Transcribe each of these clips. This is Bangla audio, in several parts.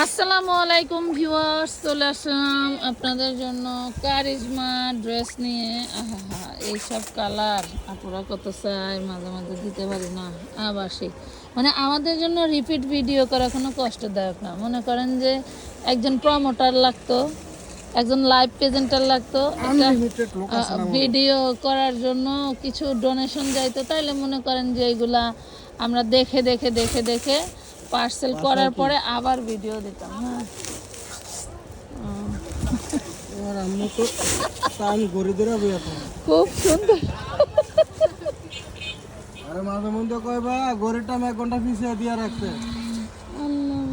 আসসালামু আলাইকুম ভিউয়ার্স চলে আসলাম আপনাদের জন্য কারিজমা ড্রেস নিয়ে। আহা এইসব কালার আপনারা কত চাই মাঝে মাঝে দিতে পারি না আবার সেই মানে আমাদের জন্য রিপিট ভিডিও করা কোনো কষ্টদায়ক না। মনে করেন যে একজন প্রমোটার লাগতো একজন লাইভ প্রেজেন্টার লাগতো ভিডিও করার জন্য কিছু ডোনেশন যাইতো তাইলে মনে করেন যে এইগুলা আমরা দেখে দেখে দেখে দেখে পার্সেল করার পরে আবার ভিডিও দিতাম হ্যাঁ। এবার আমি তো টাইম ঘুরে ধরে বই এখন। খুব সুন্দর। আরে মাঝে মধ্যে কইবা ঘড়ির এক ঘণ্টা পিছিয়ে দিয়ে রাখতে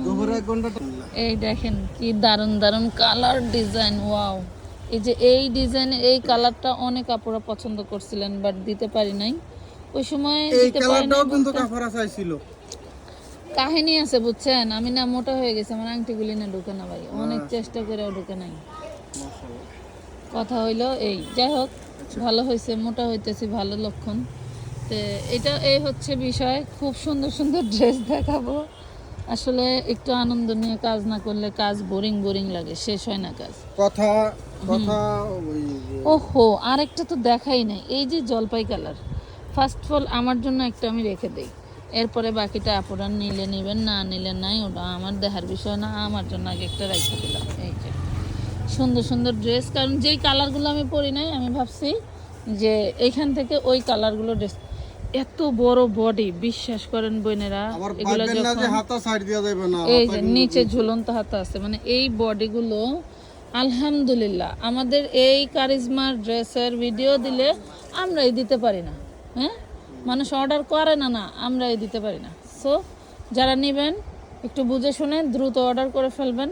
দুপুরে এক ঘণ্টা এই দেখেন কি দারুণ দারুণ কালার ডিজাইন ওয়াও এই যে এই ডিজাইন এই কালারটা অনেক আপুরা পছন্দ করছিলেন বাট দিতে পারি নাই। ওই সময় এই কালারটাও কিন্তু চাইছিল। কাহিনী আছে বুঝছেন? আমি না মোটা হয়ে গেছে আমার আংটিগুলি না ঢুকে না ভাই। অনেক চেষ্টা করেও ঢুকে নাই। কথা হইল এই। যাই হোক ভালো হয়েছে মোটা হইতেছি ভালো লক্ষণ। তো এটা এই হচ্ছে বিষয়। খুব সুন্দর সুন্দর ড্রেস দেখাবো। আসলে একটু আনন্দ নিয়ে কাজ না করলে কাজ বোরিং বোরিং লাগে শেষ হয় না কাজ। কথা কথা ওহো আরেকটা তো দেখাই নাই। এই যে জলপাই কালার ফার্স্ট অফ অল আমার জন্য একটা আমি রেখে দেই। এরপরে বাকিটা আপুরা নিলে নেবেন না নিলে নাই ওটা আমার দেহার বিষয় না আমার জন্য আগে একটা রেখে দিলাম। এই যে সুন্দর সুন্দর ড্রেস কারণ যেই কালারগুলো আমি পরি নাই আমি ভাবছি যে এইখান থেকে ওই কালারগুলো ড্রেস এত বড় বডি বিশ্বাস করেন বোনেরা এগুলো যখন এই যে নিচে ঝুলন্ত হাতা আছে মানে এই বডিগুলো আলহামদুলিল্লাহ আমাদের এই কারিজমার ড্রেসের ভিডিও দিলে আমরাই দিতে পারি না হ্যাঁ? মানুষ অর্ডার করে না না, আমরাই দিতে পারি না। সো যারা নেবেন, একটু বুঝে শুনে দ্রুত অর্ডার করে ফেলবেন।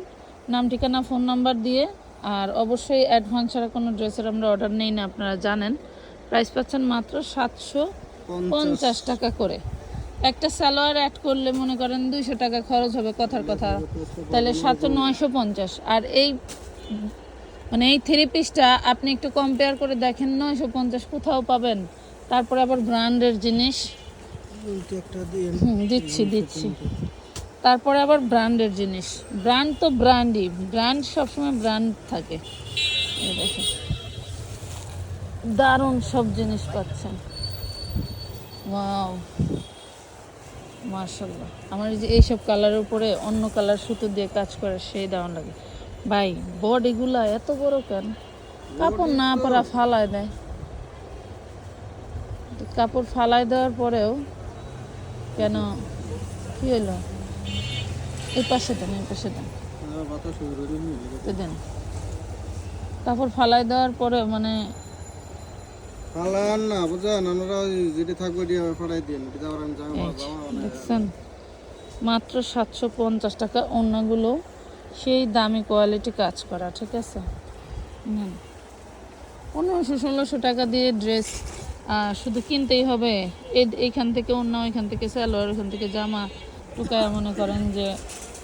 নাম, ঠিকানা ফোন নাম্বার দিয়ে। আর অবশ্যই অ্যাডভান্স ছাড়া কোনো ড্রেসের আমরা অর্ডার নেই না, আপনারা জানেন। প্রাইস পাচ্ছেন মাত্র সাতশো পঞ্চাশ টাকা করে। একটা সালোয়ার অ্যাড করলে মনে করেন দুইশো টাকা খরচ হবে, কথার কথা। তাহলে সাতশো নয়শো পঞ্চাশ। আর এই মানে এই থ্রি পিসটা আপনি একটু কম্পেয়ার করে দেখেন, নয়শো পঞ্চাশ কোথাও পাবেন? তারপরে আবার ব্র্যান্ডের জিনিস। দিচ্ছি দিচ্ছি। তারপরে আবার ব্র্যান্ডের জিনিস। ব্র্যান্ড তো ব্র্যান্ডই। ব্র্যান্ড সবসময় ব্র্যান্ড থাকে। দারুণ সব জিনিস পাচ্ছেন। ওয়াও। মার্শাল্লাহ আমার এই যে এইসব কালারের উপরে অন্য কালার সুতো দিয়ে কাজ করে সেই দারুণ লাগে। ভাই বডিগুলা এত বড় কেন? কাপড় না পরা ফালায় দেয়। কাপড় ফালাই দেওয়ার পরেও কেন? কি হলো? এই পাশে দেন এই পাশে দেন। তো দেন। কাপড় ফালাই দেওয়ার পরে মানে ফালান না যেটি থাকবে ফালাই দেখছেন? মাত্র সাতশো পঞ্চাশ টাকা অন্যগুলো সেই দামি কোয়ালিটি কাজ করা ঠিক আছে? নেন। পনেরোশো ষোলোশো টাকা দিয়ে ড্রেস শুধু কিনতেই হবে। এই- এইখান থেকে অন্য ওইখান থেকে স্যালোয়ার ওইখান থেকে জামা টুকায় মনে করেন যে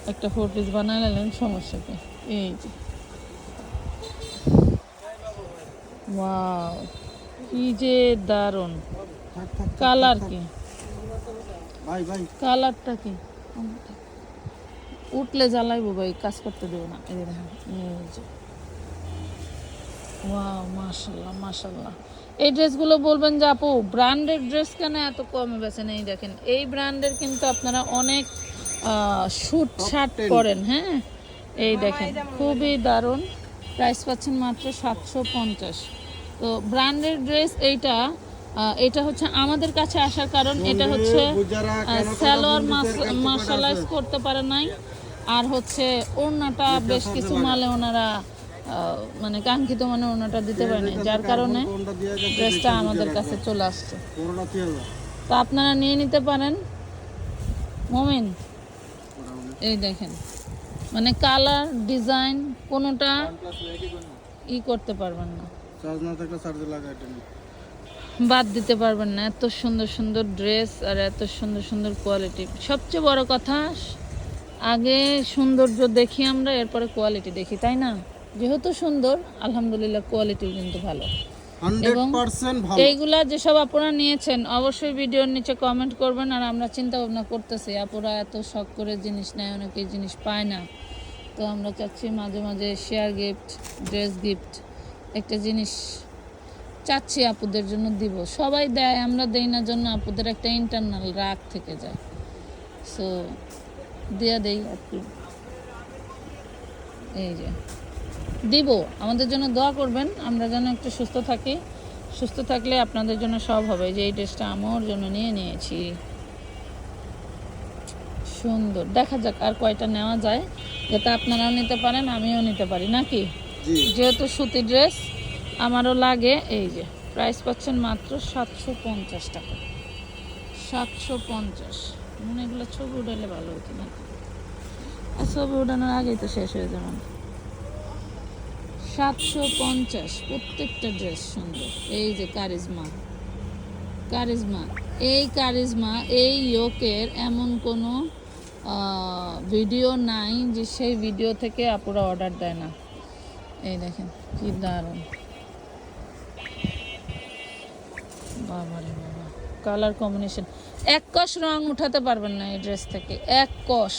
একটা ফোর পিস বানায় নিলেন সমস্যা কি? এই যে। ওয়াও কি যে দারুণ। কালার কি? কালারটা কি? উঠলে জ্বালাইবো ভাই কাজ করতে দেবো না। এই দেখেন যে। ওয়াও মাশাল্লাহ মাশাল্লাহ। এই ড্রেসগুলো বলবেন যে আপু ব্র্যান্ডেড ড্রেস কেন এত কমে বেছেন এই দেখেন এই ব্র্যান্ডের কিন্তু আপনারা অনেক শুট শার্ট পরেন হ্যাঁ? এই দেখেন খুবই দারুণ। প্রাইস পাচ্ছেন মাত্র সাতশো পঞ্চাশ। তো ব্র্যান্ডেড ড্রেস এইটা এটা হচ্ছে আমাদের কাছে আসার কারণ এটা হচ্ছে স্যালোয়ার মার্শালাইজ করতে পারে নাই। আর হচ্ছে ওড়নাটা বেশ কিছু মালে ওনারা মানে কাঙ্ক্ষিত মানে ওড়নাটা দিতে পারে নাই যার কারণে ড্রেসটা আমাদের কাছে চলে আসছে। তো আপনারা নিয়ে নিতে পারেন। মমিন এই দেখেন মানে কালার ডিজাইন কোনোটা ই করতে পারবেন না। বাদ দিতে পারবেন না এত সুন্দর সুন্দর ড্রেস আর এত সুন্দর সুন্দর কোয়ালিটি। সবচেয়ে বড় কথা আগে সৌন্দর্য দেখি আমরা এরপরে কোয়ালিটি দেখি তাই না? যেহেতু সুন্দর আলহামদুলিল্লাহ কোয়ালিটি কিন্তু ভালো। পার্সেন্ট এইগুলা যেসব আপনারা নিয়েছেন অবশ্যই ভিডিওর নিচে কমেন্ট করবেন আর আমরা চিন্তা ভাবনা করতেছি আপুরা এত শখ করে জিনিস নেয় অনেকে জিনিস পায় না। তো আমরা চাচ্ছি মাঝে মাঝে শেয়ার গিফট ড্রেস গিফট একটা জিনিস চাচ্ছি আপুদের জন্য দিব। সবাই দেয় আমরা দেই না জন্য আপুদের একটা ইন্টারনাল রাগ থেকে যায়। সো দেয়া দেই আর কি। এই যে। দিব। আমাদের জন্য দোয়া করবেন আমরা যেন একটু সুস্থ থাকি। সুস্থ থাকলে আপনাদের জন্য সব হবে। যে এই ড্রেসটা আমার জন্য নিয়ে নিয়েছি। সুন্দর। দেখা যাক আর কয়টা নেওয়া যায় যাতে আপনারাও নিতে পারেন আমিও নিতে পারি নাকি? যেহেতু সুতি ড্রেস আমারও লাগে এই যে প্রাইস পাচ্ছেন মাত্র সাতশো পঞ্চাশ টাকা। সাতশো পঞ্চাশ। মনে এগুলো ছবি উঠালে ভালো হতো আর ছবি উঠানোর আগেই তো শেষ হয়ে যাবে। সাতশো পঞ্চাশ, প্রত্যেকটা ড্রেস সুন্দর। এই যে কারিজমা কারিজমা এই কারিজমা এই ইয়োকের এমন কোনো ভিডিও নাই যে সেই ভিডিও থেকে আপুরা অর্ডার দেয় না। এই দেখেন, কি দারুণ। বাবারে বাবা কালার কম্বিনেশন এক কষ রং উঠাতে পারবেন না এই ড্রেস থেকে, এক কষ।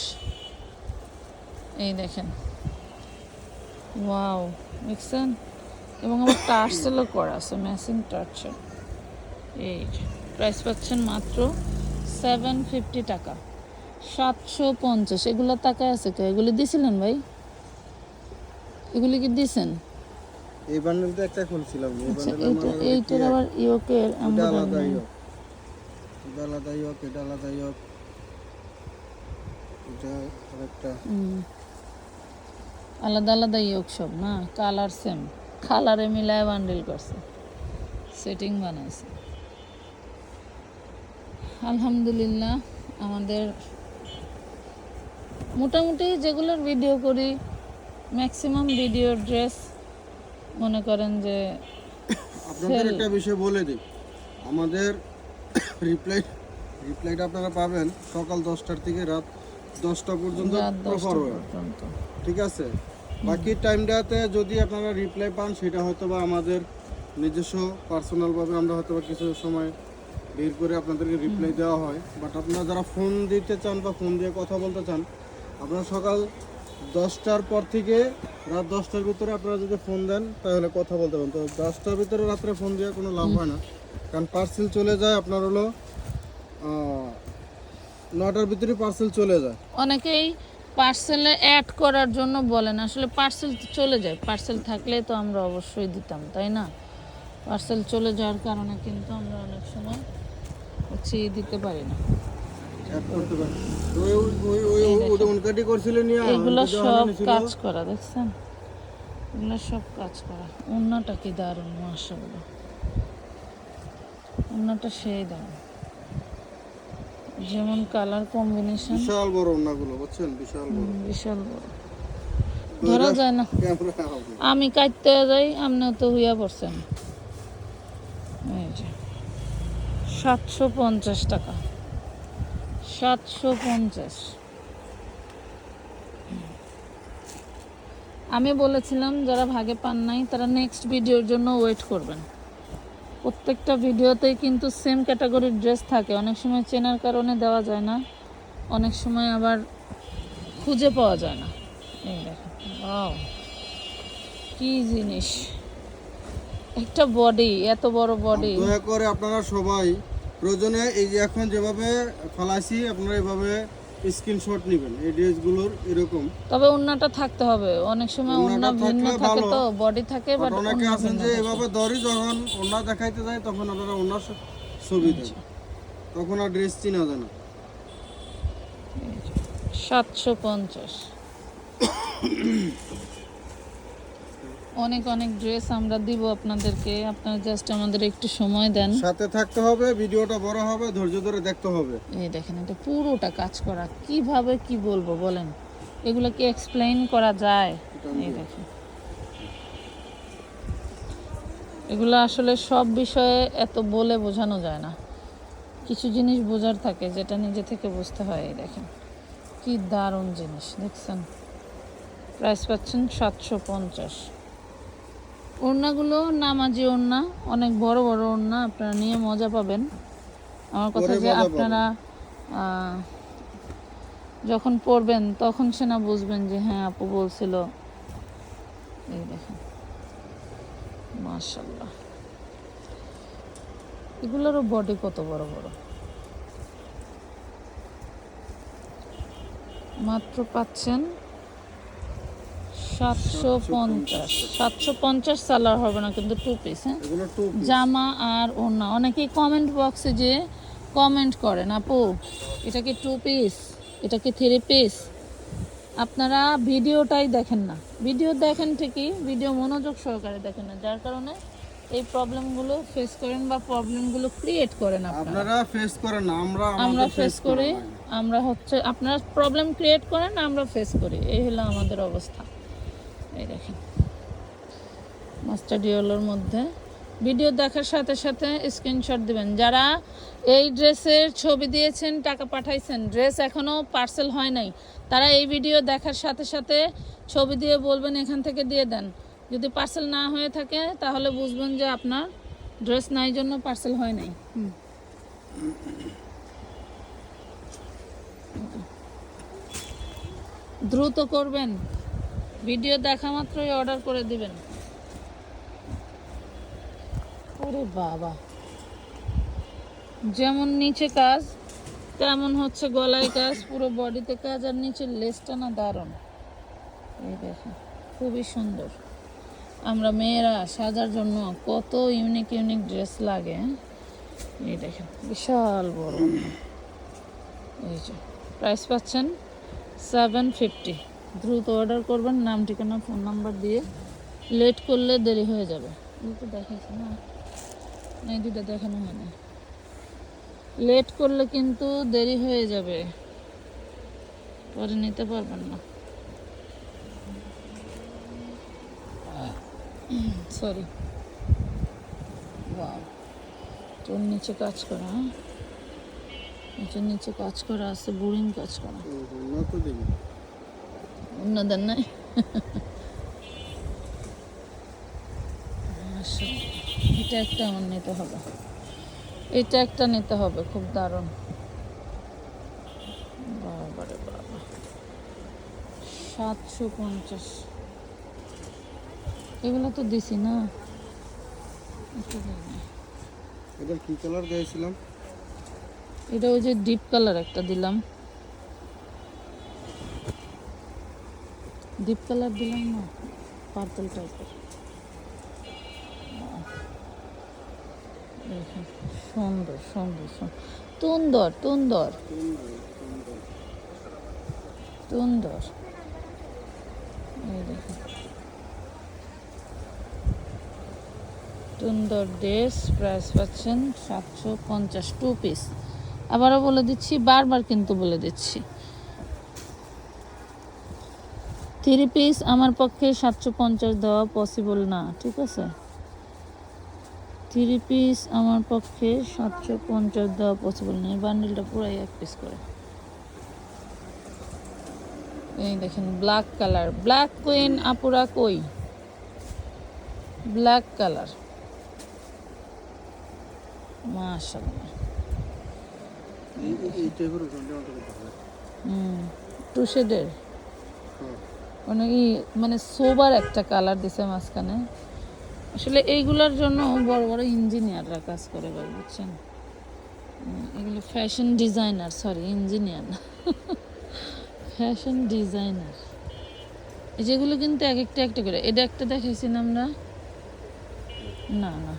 এই দেখেন। ওয়াও দেখছেন? এবং আমার টার্সেলও করা আছে ম্যাচিং টার্সেল এই প্রাইস পাচ্ছেন মাত্র সেভেন ফিফটি টাকা। সাতশো পঞ্চাশ এগুলো টাকায় আছে কে এগুলি দিছিলেন ভাই? এগুলি কি দিছেন? এই বান্ডেলটা একটা খুলছিলাম আচ্ছা এইটার আবার ইয়োকের আলাদা ইয়োক এটা আলাদা ইয়োক এটা আলাদা ইয়োক এটা আরেকটা। আলাদা আলাদা ইয়োক সব না? কালার সেম কালারে মিলায় বান্ডেল করছে। সেটিং বানাইছে। আলহামদুলিল্লাহ আমাদের মোটামুটি যেগুলোর ভিডিও করি ম্যাক্সিমাম ভিডিও ড্রেস মনে করেন যে আপনাদের একটা বিষয় বলে দিই। আমাদের রিপ্লাই রিপ্লাইটা আপনারা পাবেন সকাল দশটার থেকে রাত দশটা পর্যন্ত ঠিক আছে? বাকি টাইমটাতে যদি আপনারা রিপ্লাই পান সেটা হয়তো বা আমাদের নিজস্ব পার্সোনালভাবে আমরা হয়তো বা কিছু সময় বের করে আপনাদেরকে রিপ্লাই দেওয়া হয়। বাট আপনারা যারা ফোন দিতে চান বা ফোন দিয়ে কথা বলতে চান আপনারা সকাল দশটার পর থেকে রাত দশটার ভিতরে আপনারা যদি ফোন দেন তাহলে কথা বলতে পারেন। তো দশটার ভিতরে রাত্রে ফোন দিয়ে কোনো লাভ হয় না। কারণ পার্সেল চলে যায় আপনার হলো নটার ভিতরে পার্সেল চলে যায়। অনেকেই পার্সেলে অ্যাড করার জন্য বলেন আসলে পার্সেল চলে যায়। পার্সেল থাকলে তো আমরা অবশ্যই দিতাম তাই না? পার্সেল চলে যাওয়ার কারণে কিন্তু আমরা অনেক সময় হচ্ছে দিতে পারি না। এগুলো সব কাজ করা দেখছেন? এগুলো সব কাজ করা। অন্যটা কি দারুণ মাসাগুলো অন্যটা সেই দারুণ। যেমন কালার কম্বিনেশন। বিশাল বড় ওনাগুলো বুঝছেন? বিশাল বড়। বিশাল বড়। ধরা যায় না। আমি কাটতে যাই আপনিও তো হইয়া পড়ছেন এই যে সাতশো পঞ্চাশ টাকা। সাতশো পঞ্চাশ। আমি বলেছিলাম যারা ভাগে পান নাই তারা নেক্সট ভিডিওর জন্য ওয়েট করবেন। প্রত্যেকটা ভিডিওতেই কিন্তু সেম ক্যাটাগরির ড্রেস থাকে। অনেক সময় চেনার কারণে দেওয়া যায় না। অনেক সময় আবার খুঁজে পাওয়া যায় না। কি জিনিস। একটা বডি এত বড় বডি করে আপনারা সবাই প্রয়োজনে এই যে এখন যেভাবে ফালাইছি, আপনারা এভাবে স্ক্রিনশট নেবেন এই ড্রেসগুলোর এরকম। তবে ওন্নাটা থাকতে হবে। অনেক সময় ওন্না ভিন্ন থাকে তো বডি থাকে বাট অনেকে আছেন যে এভাবে দড়ি যখন ওন্না দেখাইতে যায় তখন আপনারা ওন্না ছবি দেন। আচ্ছা। তখন আর ড্রেস চিনা যায় না। সাতশো পঞ্চাশ। অনেক অনেক ড্রেস আমরা দিব আপনাদেরকে। আপনারা জাস্ট আমাদের একটু সময় দেন। সাথে থাকতে হবে ভিডিওটা বড় হবে ধৈর্য ধরে দেখতে হবে। এই দেখেন এটা পুরোটা কাজ করা। কীভাবে কি বলব বলেন? এগুলো কি এক্সপ্লেইন করা যায়? এই দেখেন। এগুলো আসলে সব বিষয়ে এত বলে বোঝানো যায় না। কিছু জিনিস বোঝার থাকে যেটা নিজে থেকে বুঝতে হয় এই দেখেন। কি দারুণ জিনিস দেখছেন? প্রাইস পাচ্ছেন সাতশো পঞ্চাশ। ওড়নাগুলো নামাজি ওড়না অনেক বড় বড় ওড়না আপনারা নিয়ে মজা পাবেন। আমার কথা যে আপনারা যখন পরবেন তখন সে না বুঝবেন যে হ্যাঁ আপু বলছিল। এই দেখেন। মাশাল্লাহ এগুলোরও বডি কত বড় বড়। মাত্র পাচ্ছেন সাতশো পঞ্চাশ। সাতশো পঞ্চাশ সালার হবে না কিন্তু টু পিস হ্যাঁ? জামা আর ওড়না। অনেকেই কমেন্ট বক্সে যে কমেন্ট করেন আপু এটা কি টু পিস এটা কি থ্রি পিস আপনারা ভিডিওটাই দেখেন না। ভিডিও দেখেন ঠিকই ভিডিও মনোযোগ সহকারে দেখেন না যার কারণে এই প্রবলেমগুলো ফেস করেন বা প্রবলেমগুলো ক্রিয়েট করেন আপনারা। ফেস করেন না আমরা আমরা ফেস করি আমরা হচ্ছে আপনারা প্রবলেম ক্রিয়েট করেন আমরা ফেস করি। এই হলো আমাদের অবস্থা। এই দেখেন। মাস্টার ডিওলোর মধ্যে। ভিডিও দেখার সাথে সাথে স্ক্রিনশট দিবেন। যারা এই ড্রেসের ছবি দিয়েছেন, টাকা পাঠাইছেন, ড্রেস এখনও পার্সেল হয় নাই, তারা এই ভিডিও দেখার সাথে সাথে ছবি দিয়ে বলবেন, এখান থেকে দিয়ে দেন। যদি পার্সেল না হয়ে থাকে, তাহলে বুঝবেন যে আপনার ড্রেস নাই জন্য পার্সেল হয় নাই। দ্রুত করবেন। ভিডিও দেখা মাত্রই অর্ডার করে দিবেন। ওরে বাবা। যেমন নিচে কাজ, তেমন হচ্ছে গলায় কাজ, পুরো বডিতে কাজ, আর নিচের লেসটা না দারুণ। এই দেখেন, খুবই সুন্দর। আমরা মেয়েরা সাজার জন্য কত ইউনিক ইউনিক ড্রেস লাগে হ্যাঁ? এই দেখেন, বিশাল বড়। এই যে প্রাইস পাচ্ছেন সেভেন ফিফটি দ্রুত অর্ডার করবেন, নাম, ঠিকানা, ফোন নাম্বার দিয়ে। লেট করলে দেরি হয়ে যাবে। দুটো দেখাইছে না। এই দুটো দেখানো হয় না। লেট করলে কিন্তু দেরি হয়ে যাবে। পরে নিতে পারবেন না। সরি। তোর নিচে কাজ করা হ্যাঁ? নিচে নিচে কাজ করা আছে, বোরিং কাজ করা। ওগুলো অন্য দেন নাই এটা একটা আমার নিতে হবে। এটা একটা নিতে হবে খুব দারুণ। বাবারে বাবা। সাতশো পঞ্চাশ। এগুলো তো দিছি না। এটা কি কালার দিয়েছিলাম? এটা ওই যে ডিপ কালার একটা দিলাম। ডিপ কালার দিলাম না, পার্পল টাইপের। সুন্দর সুন্দর সুন্দর তুন্দর তুন্দর। তুন্দর। সুন্দর ড্রেস, প্রাইস পাচ্ছেন সাতশো পঞ্চাশ টু পিস আবারও বলে দিচ্ছি, বারবার কিন্তু বলে দিচ্ছি। থ্রি পিস আমার পক্ষে সাতশো পঞ্চাশ দেওয়া পসিবল না ঠিক আছে? থ্রি পিস আমার পক্ষে সাতশো পঞ্চাশ দেওয়া পসিবল না। এই বান্ডেলটা পুরাই এক পিস করে। এই দেখেন ব্ল্যাক কালার ব্ল্যাক কুইন আপুরা কই? ব্ল্যাক কালার আমাকে হুম টু শেডের হ্যাঁ। মানে কি মানে সোবার একটা কালার দিছে মাঝখানে। আসলে এইগুলোর জন্য বড় বড় ইঞ্জিনিয়াররা কাজ করে ভাই, বুঝছেন? এগুলো ফ্যাশন ডিজাইনার সরি ইঞ্জিনিয়ার না। ফ্যাশন ডিজাইনার এই যেগুলো কিন্তু এক একটা একটা করে। এটা একটা দেখাইছি না আমরা? না না।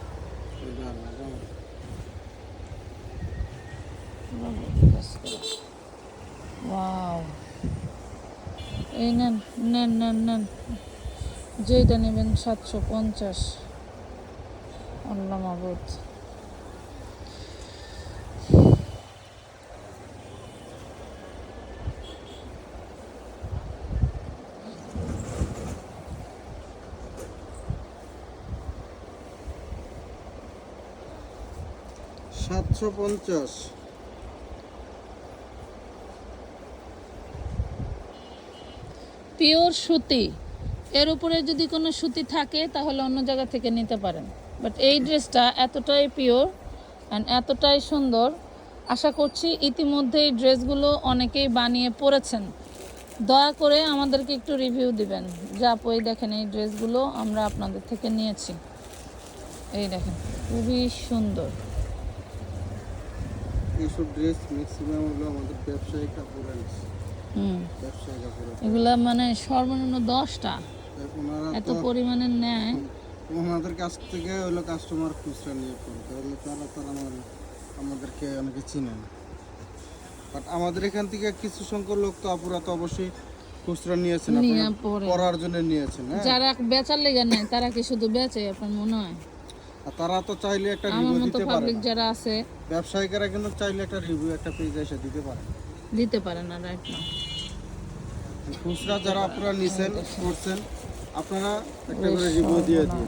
ওয়াও এই নেন নেন নেন নেন। যেটা নেবেন সাতশো পঞ্চাশ। আল্লাহ সাতশো পঞ্চাশ। পিওর সুতি। এর উপরে যদি কোনো সুতি থাকে, তাহলে অন্য জায়গা থেকে নিতে পারেন। বাট এই ড্রেসটা এতটাই পিওর অ্যান্ড এতটাই সুন্দর। আশা করছি ইতিমধ্যে এই ড্রেসগুলো অনেকেই বানিয়ে পরেছেন। দয়া করে আমাদেরকে একটু রিভিউ দিবেন। যা আপু, এই দেখেন এই ড্রেসগুলো আমরা আপনাদের থেকে নিয়েছি। এই দেখেন, খুবই সুন্দর। এইসব ড্রেস ম্যাক্সিমাম হলো আমাদের ব্যবসায়ী কাপড়ের হুম ব্যবসায়ী কাপড়ের এগুলা মানে সর্বনিম্ন দশটা। এত নেয়। ওনাদের কাছ থেকে হলো কাস্টমার খুচরা নিয়ে তাহলে তারা তারা আমার আমাদেরকে অনেকে চিনে না। বাট আমাদের এখান থেকে কিছু সংখ্যক লোক তো আপুরা তো অবশ্যই খুচরা নিয়েছেন নিয়ে পড়ার জন্য নিয়েছেন হ্যাঁ। যারা বেচার লেগে নেয় তারা কি শুধু বেচে আপনার মনে হয়? আর তারা তো চাইলে একটা রিভিউ দিতে পারে পাবলিক যারা আছে। ব্যবসায়িকেরা কিন্তু চাইলে একটা রিভিউ একটা পেজ এসে দিতে পারে। দিতে পারে না রাইট না খুচরা যারা আপনারা নিছেন করছেন আপনারা একটা করে রিভিউ দিয়ে দিন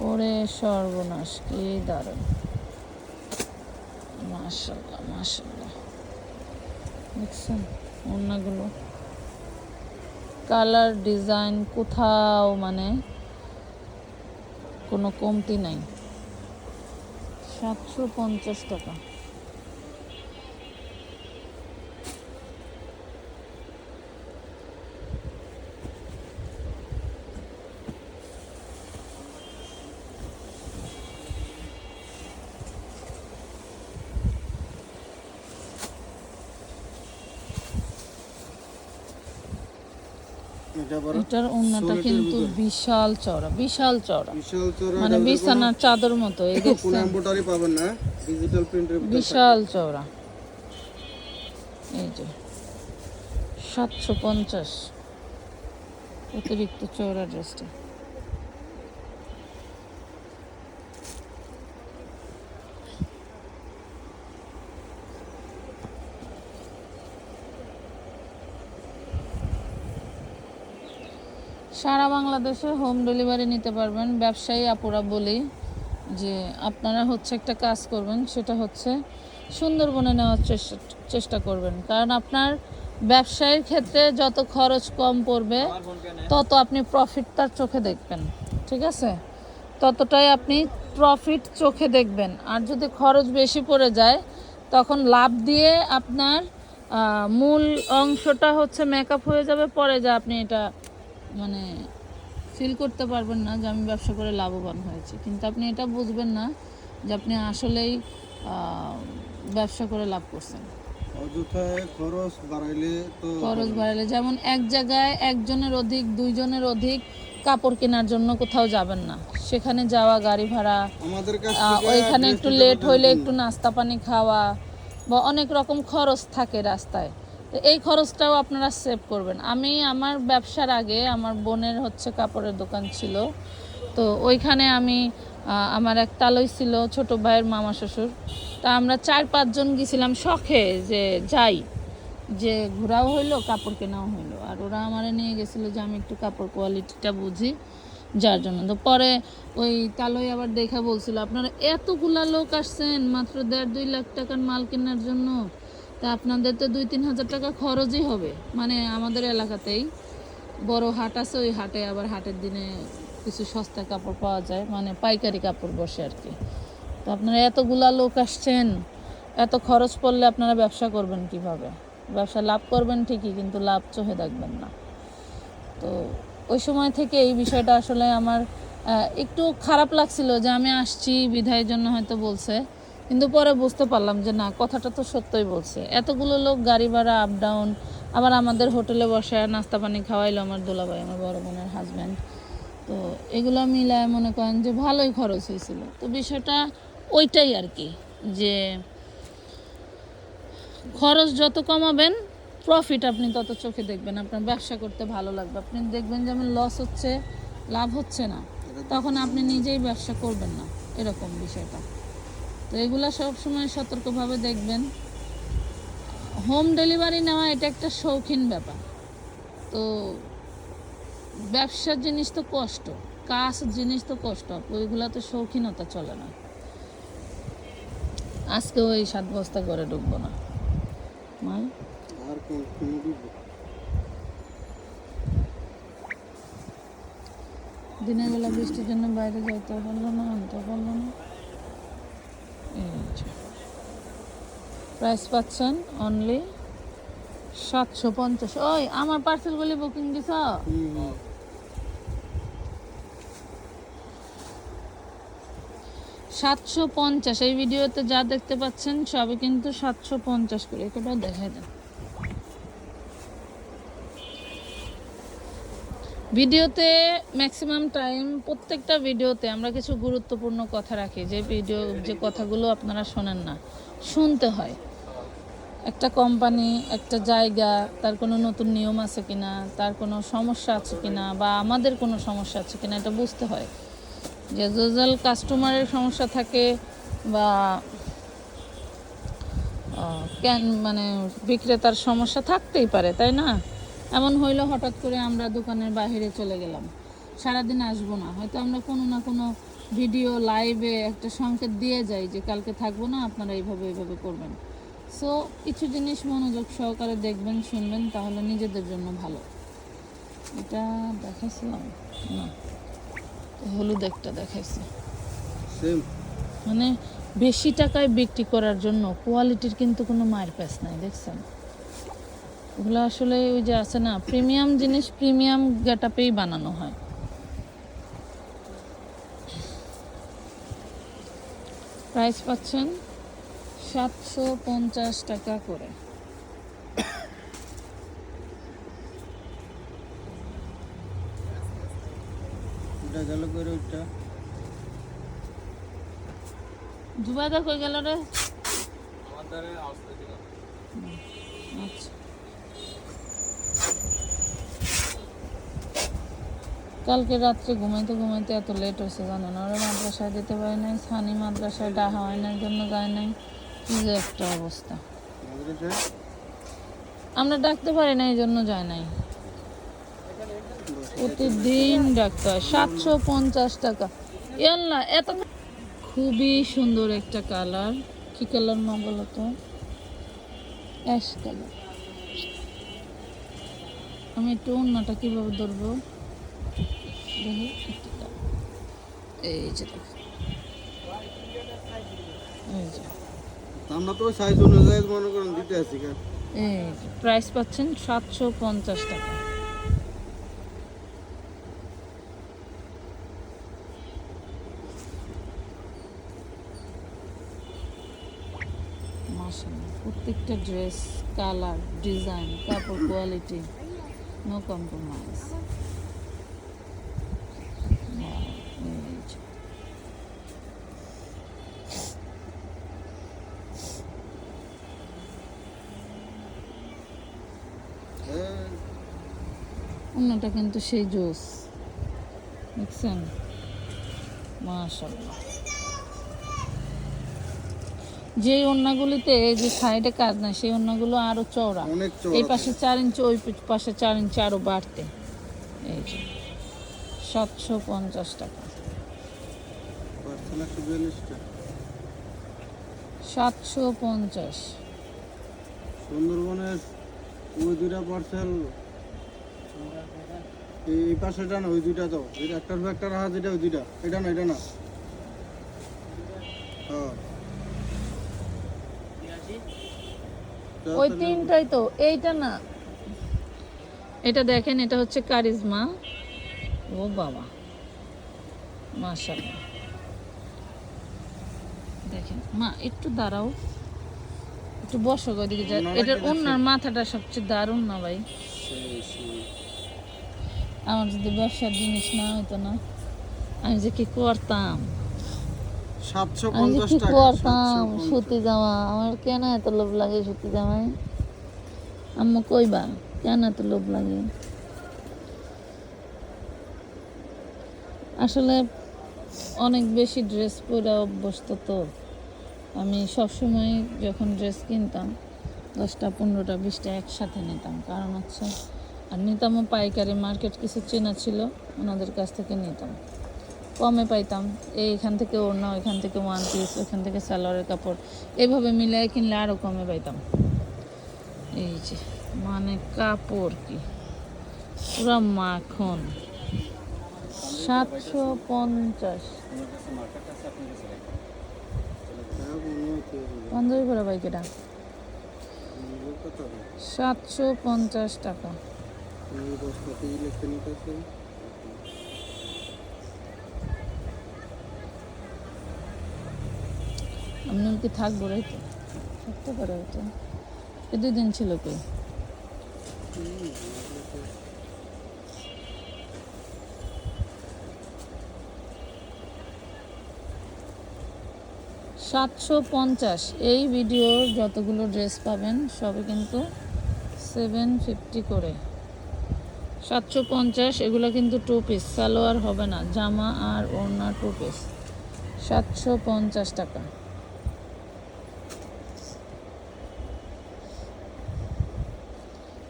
ওরে সর্বনাশ কি দারুণ। মাশাল্লাহ মাশাল্লাহ দেখছেন কালার ডিজাইন কোথাও মানে কোনো কমতি নাই। সাতশো পঞ্চাশ টাকা। এটার ওড়নাটা কিন্তু বিশাল চওড়া বিশাল চওড়া। বিশাল চড়া মানে বিছানার চাদর মতো এই কোনো পাবেন না ডিজিটাল প্রিন্টের বিশাল চওড়া। এই যে সাতশো পঞ্চাশ। অতিরিক্ত চওড়া ড্রেসটা সারা বাংলাদেশে হোম ডেলিভারি নিতে পারবেন। ব্যবসায়ী আপুরা বলি যে আপনারা হচ্ছে একটা কাজ করবেন, সেটা হচ্ছে সুন্দরবনে নেওয়ার চেষ্টা চেষ্টা করবেন। কারণ আপনার ব্যবসায়ের ক্ষেত্রে যত খরচ কম পড়বে, তত আপনি প্রফিট তার চোখে দেখবেন। ঠিক আছে? ততটাই আপনি প্রফিট চোখে দেখবেন। আর যদি খরচ বেশি পড়ে যায়, তখন লাভ দিয়ে আপনার মূল অংশটা হচ্ছে মেকআপ হয়ে যাবে। পরে যা আপনি এটা মানে ফিল করতে পারবেন না যে আমি ব্যবসা করে লাভবান হয়েছি। কিন্তু আপনি এটা বুঝবেন না যে আপনি আসলেই ব্যবসা করে লাভ করছেন। খরচ বাড়াইলে তো খরচ বাড়ালে যেমন এক জায়গায় একজনের অধিক দুইজনের অধিক কাপড় কেনার জন্য কোথাও যাবেন না। সেখানে যাওয়া গাড়ি ভাড়া ওইখানে একটু লেট হইলে একটু নাস্তা পানি খাওয়া বা অনেক রকম খরচ থাকে রাস্তায়। তো এই খরচটাও আপনারা সেভ করবেন। আমি আমার ব্যবসার আগে আমার বোনের হচ্ছে কাপড়ের দোকান ছিল। তো ওইখানে আমি আমার এক তালই ছিল ছোট ভাইয়ের মামা শ্বশুর। তা আমরা চার পাঁচজন গেছিলাম শখে যে যাই। যে ঘোরাও হইল, কাপড় কেনাও হইল। আর ওরা আমারে নিয়ে গেছিল যে আমি একটু কাপড় কোয়ালিটিটা বুঝি যার জন্য। তো পরে ওই তালই আবার দেখা বলছিল, আপনারা এতগুলা লোক আসছেন মাত্র দেড় দুই লাখ টাকার মাল কেনার জন্য। তা আপনাদের তো দুই তিন হাজার টাকা খরচই হবে মানে আমাদের এলাকাতেই। বড় হাট আছে, ওই হাটে আবার হাটের দিনে কিছু সস্তা কাপড় পাওয়া যায় মানে পাইকারি কাপড় বসে আর কি। তো আপনারা এতগুলা লোক আসছেন, এত খরচ পড়লে আপনারা ব্যবসা করবেন কীভাবে? ব্যবসা লাভ করবেন ঠিকই, কিন্তু লাভ চোখে দেখবেন না। তো ওই সময় থেকে এই বিষয়টা আসলে আমার একটু খারাপ লাগছিল যে আমি আসছি বিধায়ের জন্য হয়তো বলছে। কিন্তু পরে বুঝতে পারলাম যে না, কথাটা তো সত্যই বলছে। এতগুলো লোক গাড়ি ভাড়া আপ ডাউন আবার আমাদের হোটেলে বসে নাস্তা পানি খাওয়াইলো আমার দোলাভাই, আমার বড় বোনের হাজব্যান্ড তো এগুলো মিলায় মনে করেন যে ভালোই খরচ হয়েছিল। তো বিষয়টা ওইটাই আর কি, যে খরচ যত কমাবেন প্রফিট আপনি তত চোখে দেখবেন। আপনার ব্যবসা করতে ভালো লাগবে। আপনি দেখবেন যেমন লস হচ্ছে, লাভ হচ্ছে না। তখন আপনি নিজেই ব্যবসা করবেন না। এরকম বিষয়টা। তো এগুলা সবসময় সতর্কভাবে দেখবেন। হোম ডেলিভারি নেওয়া এটা একটা শৌখিন ব্যাপার। তো ব্যবসার জিনিস তো কষ্ট কাজ জিনিস তো কষ্ট ওইগুলা তো শৌখিনতা চলে না। আজকে ওই সাত বস্তা করে ঢুকবো না। মাল দিনের বেলা বৃষ্টির জন্য বাইরে যাইতে পারল না আনতে পারল না এই যে। প্রাইস পাচ্ছেন অনলি সাতশো পঞ্চাশ। ওই, আমার পার্সেলগুলি বুকিং দিছ। সাতশো পঞ্চাশ। এই ভিডিওতে যা দেখতে পাচ্ছেন, সবই কিন্তু সাতশো পঞ্চাশ করে। এটা দেখাই দেন। ভিডিওতে ম্যাক্সিমাম টাইম প্রত্যেকটা ভিডিওতে আমরা কিছু গুরুত্বপূর্ণ কথা রাখি। যে ভিডিও, যে কথাগুলো আপনারা শোনেন না। শুনতে হয়। একটা কোম্পানি একটা জায়গা, তার কোনো নতুন নিয়ম আছে কি না তার কোনো সমস্যা আছে কি না বা আমাদের কোনো সমস্যা আছে কি না এটা বুঝতে হয়। যে যদি কাস্টমারের সমস্যা থাকে, বা কেন মানে বিক্রেতার সমস্যা থাকতেই পারে, তাই না? এমন হইল হঠাৎ করে আমরা দোকানের বাইরে চলে গেলাম। সারাদিন আসব না, হয়তো আমরা কোনো না কোনো ভিডিও লাইভে একটা সংকেত দিয়ে যাই যে কালকে থাকব না আপনারা এইভাবে এইভাবে করবেন। সো কিছু জিনিস মনোযোগ সহকারে দেখবেন শুনবেন তাহলে নিজেদের জন্য ভালো। এটা দেখাইছিলাম? না। হলুদ একটা দেখাইছি। মানে বেশি টাকায় বিক্রি করার জন্য কোয়ালিটির কিন্তু কোনো মায়ের প্যাস নাই দেখছেন? ওগুলো আসলে ওই যে আছে না প্রিমিয়াম জিনিস প্রিমিয়াম গেটাপেই বানানো হয়। প্রাইস পাচ্ছেন সাতশো পঞ্চাশ টাকা করে। গেল করে ওইটা? জুবাইদা কই গেল রে? আচ্ছা। কালকে রাত্রে ঘুমাইতে ঘুমাইতে এত লেট হয়েছে জানো না? ওরা মাদ্রাসায় যেতে পারে নাই, সানি মাদ্রাসায় ডাহা হয় না জন্য যায় নাই। কি যে একটা অবস্থা। আমরা ডাকতে পারি না এই জন্য যায় নাই। প্রতিদিন ডাকতে হয়, সাতশো পঞ্চাশ টাকা। ইয়াল্লা, এত খুবই সুন্দর একটা কালার। কি কালার মা বলো তো? Ash colour. আমি একটু অন্যটা কীভাবে ধরবো। প্রাইস পাচ্ছেন সাতশো পঞ্চাশ টাকা প্রত্যেকটা ড্রেস কালার ডিজাইন কাপড় কোয়ালিটি নো কম্প্রোমাইজ হ্যাঁ, অন্যটা কিন্তু সেই জোস। দেখছেন? মাশাআল্লাহ। যে ওন্নাগুলিতে যে সাইডে কাজ না সেই ওন্নাগুলো আরও চওড়া। এই পাশে চার ইঞ্চি ওই পাশে চার ইঞ্চি আরও বাড়তে। এই যে সাতশো পঞ্চাশ টাকা। সাতশো পঞ্চাশ। সুন্দরবনের ওই দুইটা পার্সেল এই পাশেটা না ওই দুইটা তো। একটার পর একটা রাখা যেটা ওই দুইটা। এটা না এটা না। হ্যাঁ। ওই তিনটাই তো এইটা না। এটা দেখেন এটা হচ্ছে কারিজমা। ও বাবা। মাশাআল্লাহ। দেখেন মা একটু দাঁড়াও। একটু বসো গো দিকে যা এটার মাথাটা সবচেয়ে দারুণ না ভাই। আমার যদি ব্যবসার জিনিস না হতো না আমি যে কি করতাম? আমি যে কি করতাম? সুতি জামা আমার কেন এত লোভ লাগে সুতি জামায় আম্মু কইবা কেন এত লোভ লাগে? আসলে অনেক বেশি ড্রেস পরে অভ্যস্ত তো। আমি সবসময় যখন ড্রেস কিনতাম দশটা পনেরোটা বিশটা একসাথে নিতাম। কারণ হচ্ছে আর নিতামও পাইকারি মার্কেট কিছু চেনা ছিল, ওনাদের কাছ থেকে নিতাম। কমে পাইতাম এইখান থেকে ওড়না, ওইখান থেকে ওয়ান পিস ওইখান থেকে সালোয়ারের কাপড়, এভাবে মিলিয়ে কিনলে আরও কমে পাইতাম। এই যে মানে কাপড় কি? পুরা মাখন। সাতশো পঞ্চাশ। পাঞ্জাবি পরা বাইক সাতশো পঞ্চাশ টাকা। লিখে আপনি কি থাকব রাইতে থাকতে পারে হয়তো। এ দুই দিন ছিল কই? সাতশো পঞ্চাশ। এই ভিডিওর যতগুলো ড্রেস পাবেন, সবই কিন্তু সেভেন ফিফটি করে। সাতশো পঞ্চাশ, এগুলো কিন্তু টু পিস সালোয়ার হবে না, জামা আর ওড়না টু পিস সাতশো পঞ্চাশ টাকা।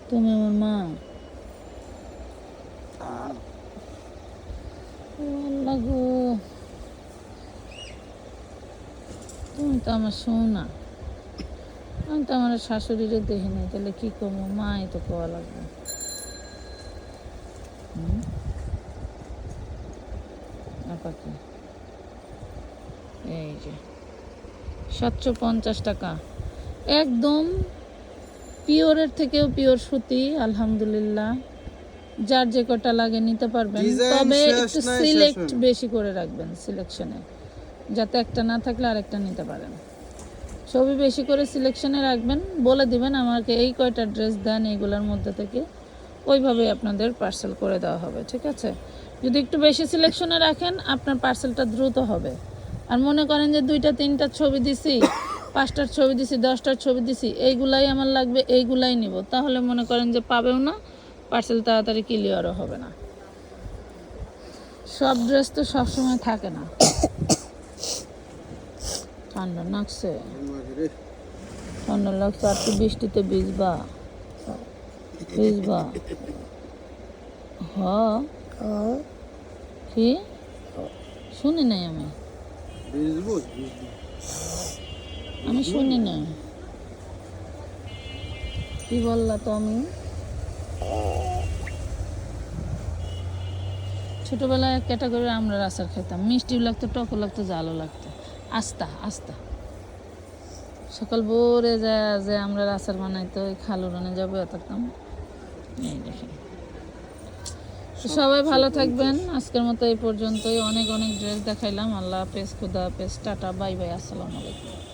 তুমি আমার মা। তুমি তো আমার শোনা আমি তো আমার শাশুড়িরে দেখি নাই, তাহলে কি করব? মাই তো কোয়া লাগবে। আপাকে এই যে সাতশো পঞ্চাশ টাকা। একদম পিওরের থেকেও পিওর সুতি আলহামদুলিল্লাহ। যার যে কটা লাগে নিতে পারবেন। তবে একটু সিলেক্ট বেশি করে রাখবেন সিলেকশনে যাতে একটা না থাকলে আরেকটা নিতে পারেন। ছবি বেশি করে সিলেকশনে রাখবেন। বলে দিবেন আমাকে এই কয়টা ড্রেস দেন এইগুলোর মধ্যে থেকে। ওইভাবে আপনাদের পার্সেল করে দেওয়া হবে। ঠিক আছে? যদি একটু বেশি সিলেকশনে রাখেন, আপনার পার্সেলটা দ্রুত হবে। আর মনে করেন যে দুইটা, তিনটা ছবি দিছি, পাঁচটার ছবি দিছি, দশটার ছবি দিছি, এইগুলাই আমার লাগবে, এইগুলাই নিব। তাহলে মনে করেন যে পাবেও না পার্সেল তাড়াতাড়ি ক্লিয়ারও হবে না। সব ড্রেস তো সবসময় থাকে না। ঠান্ডা নাকছে ঠান্ডা লাগছে, আর তো বৃষ্টিতে ভিজবা। ভিজবা। হ। কি? শুনি নাই আমি। আমি শুনি নাই। কি বললা তো আমি? ছোটবেলায় ক্যাটাগরি আমরা আচার খেতাম মিষ্টিও লাগতো টকও লাগতো জালও লাগতো। আস্তা আস্তা। সকাল ভোরে যায় যে আমরা আচার বানাইতো ওই খালু রানে যাব থাকতাম এই দেখেন। তো সবাই ভালো থাকবেন। আজকের মতো এই পর্যন্তই। অনেক অনেক ড্রেস দেখাইলাম। আল্লাহ হাফেজ, খুদা হাফেজ। টাটা, বাই বাই, আসসালামু আলাইকুম।